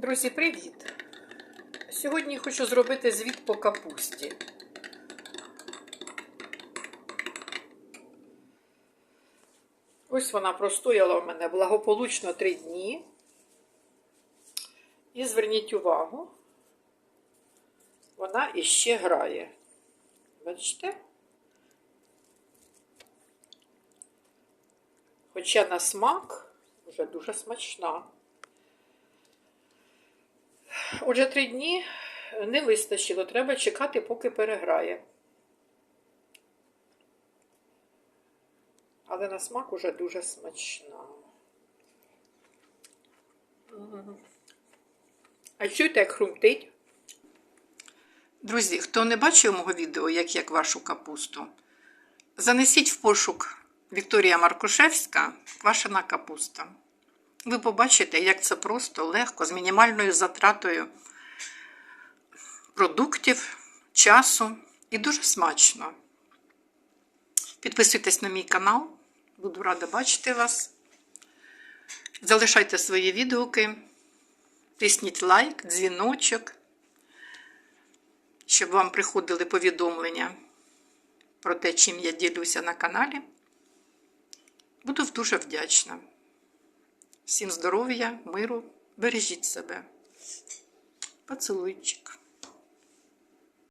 Друзі, привіт! Сьогодні хочу зробити звіт по капусті. Ось вона простояла у мене благополучно три дні. І зверніть увагу, вона іще грає. Бачите? Хоча на смак вже дуже смачна. Отже, три дні не вистачило, треба чекати, поки переграє. Але на смак уже дуже смачна. А чуєте, як хрумтить? Друзі, хто не бачив мого відео, як я квашу капусту, занесіть в пошук Вікторія Маркушевська квашена капуста. Ви побачите, як це просто, легко, з мінімальною затратою продуктів, часу і дуже смачно. Підписуйтесь на мій канал, буду рада бачити вас. Залишайте свої відгуки, тисніть лайк, дзвіночок, щоб вам приходили повідомлення про те, чим я ділюся на каналі. Буду дуже вдячна. Всім здоров'я, миру, бережіть себе. Поцілуйчик.